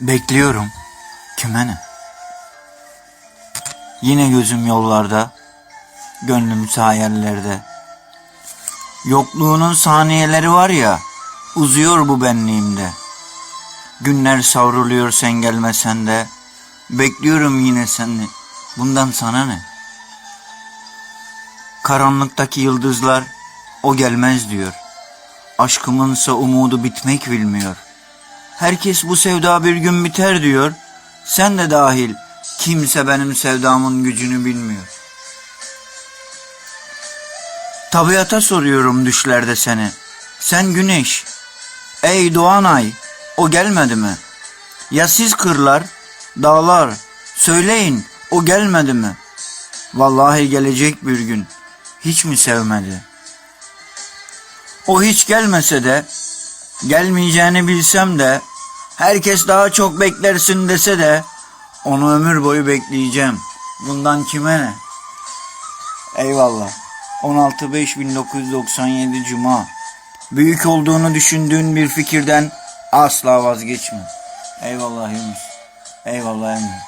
Bekliyorum. Kime ne? Yine gözüm yollarda, gönlüm hayallerde. Yokluğunun saniyeleri var ya, uzuyor bu benliğimde. Günler savruluyor sen gelmesen de, bekliyorum yine seni. Bundan sana ne? Karanlıktaki yıldızlar, o gelmez diyor. Aşkımınsa umudu bitmek bilmiyor. Herkes bu sevda bir gün biter diyor. Sen de dahil kimse benim sevdamın gücünü bilmiyor. Tabiata soruyorum düşlerde seni. Sen güneş. Ey doğan ay o gelmedi mi? Ya siz kırlar, dağlar söyleyin o gelmedi mi? Vallahi gelecek bir gün hiç mi sevmedi? O hiç gelmese de Gelmeyeceğini bilsem de herkes daha çok beklersin dese de onu ömür boyu bekleyeceğim. Bundan kime ne? Eyvallah. 16.5.1997 Cuma. Büyük olduğunu düşündüğün bir fikirden asla vazgeçme. Eyvallah Yunus. Eyvallah Emre.